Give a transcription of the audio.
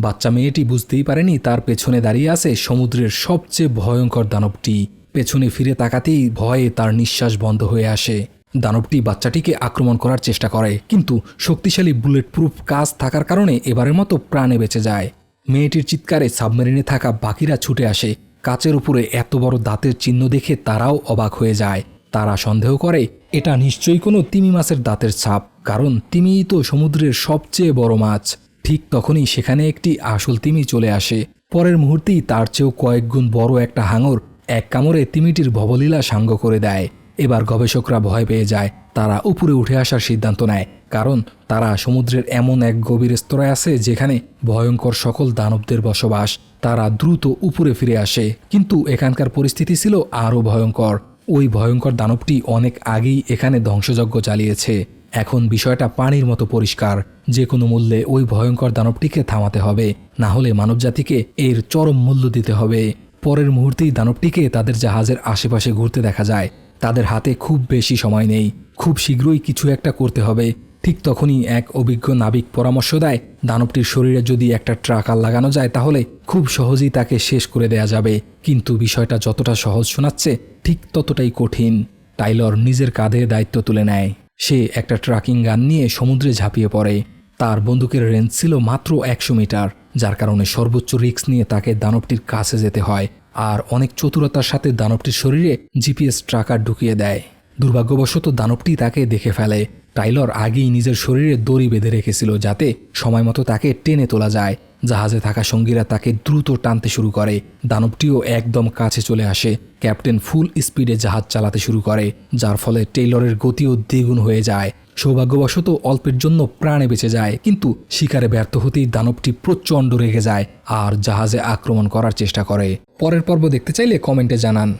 বাচ্চা মেয়েটি বুঝতেই পারেনি তার পেছনে দাঁড়িয়ে আছে সমুদ্রের সবচেয়ে ভয়ঙ্কর দানবটি। পেছনে ফিরে তাকাতেই ভয়ে তার নিঃশ্বাস বন্ধ হয়ে আসে। দানবটি বাচ্চাটিকে আক্রমণ করার চেষ্টা করে, কিন্তু শক্তিশালী বুলেট প্রুফ কাজ থাকার কারণে এবারের মতো প্রাণে বেঁচে যায়। মেয়েটির চিৎকারে সাবমেরিনে থাকা বাকিরা ছুটে আসে। কাচের উপরে এত বড় দাঁতের চিহ্ন দেখে তারাও অবাক হয়ে যায়। তারা সন্দেহ করে, এটা নিশ্চয়ই কোনো তিমি মাছের দাঁতের ছাপ, কারণ তিমিই তো সমুদ্রের সবচেয়ে বড় মাছ। ঠিক তখনই সেখানে একটি আসল তিমি চলে আসে। পরের মুহূর্তেই তার চেয়েও কয়েক গুণ বড় একটা হাঙর এক কামড়ে তিমিটির ভবলীলা সাঙ্গ করে দেয়। এবার গবেষকরা ভয় পেয়ে যায়, তারা উপরে উঠে আসার সিদ্ধান্ত নেয়, কারণ তারা সমুদ্রের এমন এক গভীর স্তরে আছে যেখানে ভয়ঙ্কর সকল দানবদের বসবাস। তারা দ্রুত উপরে ফিরে আসে, কিন্তু এখানকার পরিস্থিতি ছিল আরও ভয়ঙ্কর। ওই ভয়ঙ্কর দানবটি অনেক আগেই এখানে ধ্বংসযজ্ঞ চালিয়েছে। এখন বিষয়টা পানির মতো পরিষ্কার। যে কোনো মূল্যে ওই ভয়ঙ্কর দানবটিকে থামাতে হবে। না হলে মানবজাতিকে এর চরম মূল্য দিতে হবে। পরের মুহূর্তেই দানবটিকে তাদের জাহাজের আশেপাশে ঘুরতে দেখা যায়। তাদের হাতে খুব বেশি সময় নেই। খুব শীঘ্রই কিছু একটা করতে হবে। ঠিক তখনই এক অভিজ্ঞ নাবিক পরামর্শ দেয়, দানবটির শরীরে যদি একটা ট্রাকার লাগানো যায় তাহলে খুব সহজেই তাকে শেষ করে দেয়া যাবে। কিন্তু বিষয়টা যতটা সহজ শোনাচ্ছে, ঠিক ততটাই কঠিন। টাইলর নিজের কাঁধে দায়িত্ব তুলে নেয়। সে একটা ট্রাকিং গান নিয়ে সমুদ্রে ঝাঁপিয়ে পড়ে। তার বন্দুকের রেঞ্জ ছিল মাত্র একশো মিটার, যার কারণে সর্বোচ্চ রিস্ক নিয়ে তাকে দানবটির কাছে যেতে হয় আর অনেক চতুরতার সাথে দানবটির শরীরে জিপিএস ট্রাকার ঢুকিয়ে দেয়। দুর্ভাগ্যবশত দানবটি তাকে দেখে ফেলে। টাইলর আগেই নিজের শরীরে দড়ি বেঁধে রেখেছিল যাতে সময় মতো তাকে টেনে তোলা যায়। জাহাজে থাকা সঙ্গীরা তাকে দ্রুত টানতে শুরু করে। দানবটিও একদম কাছে চলে আসে। ক্যাপ্টেন ফুল স্পিডে জাহাজ চালাতে শুরু করে, যার ফলে টেইলরের গতিও দ্বিগুণ হয়ে যায়। সৌভাগ্যবশত অল্পের জন্য প্রাণে বেঁচে যায়, কিন্তু শিকারে ব্যর্থ হতেই দানবটি প্রচণ্ড রেগে যায় আর জাহাজে আক্রমণ করার চেষ্টা করে। পরের পর্ব দেখতে চাইলে কমেন্টে জানান।